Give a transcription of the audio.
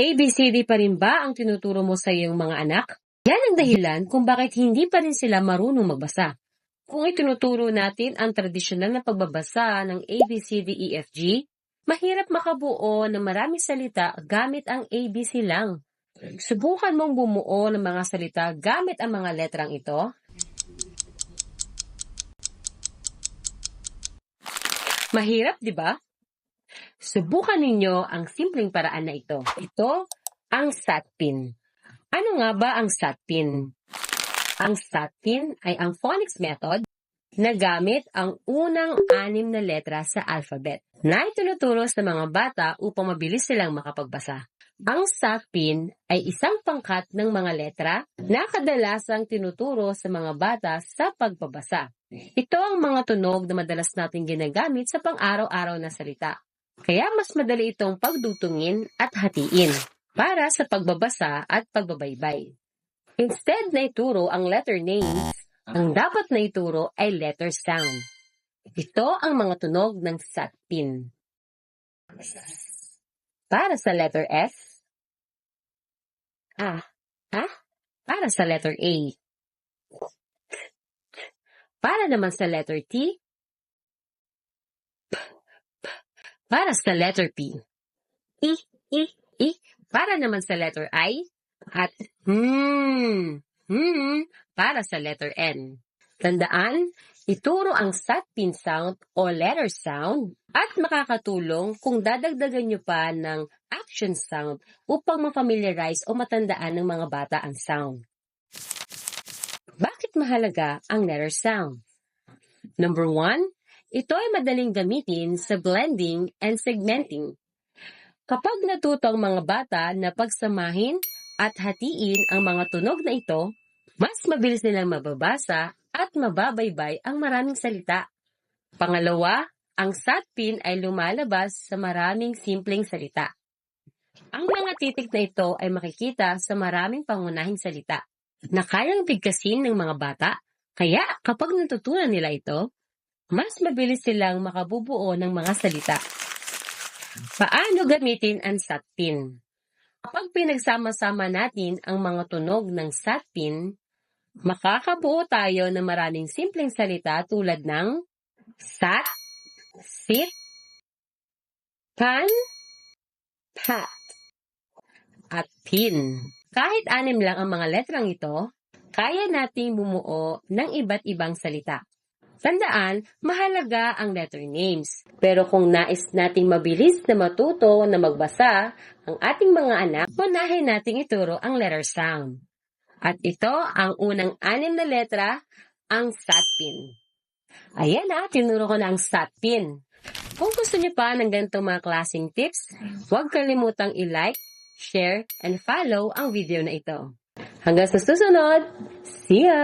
ABCD pa rin ba ang tinuturo mo sa iyong mga anak? Yan ang dahilan kung bakit hindi pa rin sila marunong magbasa. Kung itinuturo natin ang tradisyonal na pagbabasa ng ABCDEFG, mahirap makabuo ng maraming salita gamit ang ABC lang. Subukan mong bumuo ng mga salita gamit ang mga letrang ito. Mahirap, di ba? Subukan ninyo ang simpleng paraan na ito. Ito ang SATPIN. Ano nga ba ang SATPIN? Ang SATPIN ay ang phonics method na gamit ang unang anim na letra sa alphabet na itinuturo sa mga bata upang mabilis silang makapagbasa. Ang SATPIN ay isang pangkat ng mga letra na kadalasang tinuturo sa mga bata sa pagbabasa. Ito ang mga tunog na madalas natin ginagamit sa pang-araw-araw na salita. Kaya mas madali itong pagdutungin at hatiin para sa pagbabasa at pagbabaybay. Instead na ituro ang letter names, ang dapat na ituro ay letter sound. Ito ang mga tunog ng SATPIN. Para sa letter S, A. Ha? Para sa letter A. Para naman sa letter T, para sa letter P. I, I, I. Para naman sa letter I. At hmm, hmm, para sa letter N. Tandaan, ituro ang SATPIN sound o letter sound at makakatulong kung dadagdagan nyo pa ng action sound upang ma-familiarize o matandaan ng mga bata ang sound. Bakit mahalaga ang letter sound? Number one, ito ay madaling gamitin sa blending and segmenting. Kapag natuto ang mga bata na pagsamahin at hatiin ang mga tunog na ito, mas mabilis nilang mababasa at mababaybay ang maraming salita. Pangalawa, ang SATPIN ay lumalabas sa maraming simpleng salita. Ang mga titik na ito ay makikita sa maraming pangunahing salita na kayang bigkasin ng mga bata. Kaya kapag natutunan nila ito, mas mabilis silang makabubuo ng mga salita. Paano gamitin ang SATPIN? Kapag pinagsama-sama natin ang mga tunog ng SATPIN, makakabuo tayo ng maraming simpleng salita tulad ng SAT, SIT, PAN, PAT, at PIN. Kahit anim lang ang mga letrang ito, kaya nating bumuo ng iba't ibang salita. Tandaan, mahalaga ang letter names. Pero kung nais nating mabilis na matuto na magbasa ang ating mga anak, unahin nating ituro ang letter sound. At ito ang unang anim na letra, ang SATPIN. Ayan na, tinuro ko na ang SATPIN. Kung gusto niyo pa ng ganitong mga klaseng tips, huwag kalimutang i-like, share, and follow ang video na ito. Hanggang sa susunod, see ya!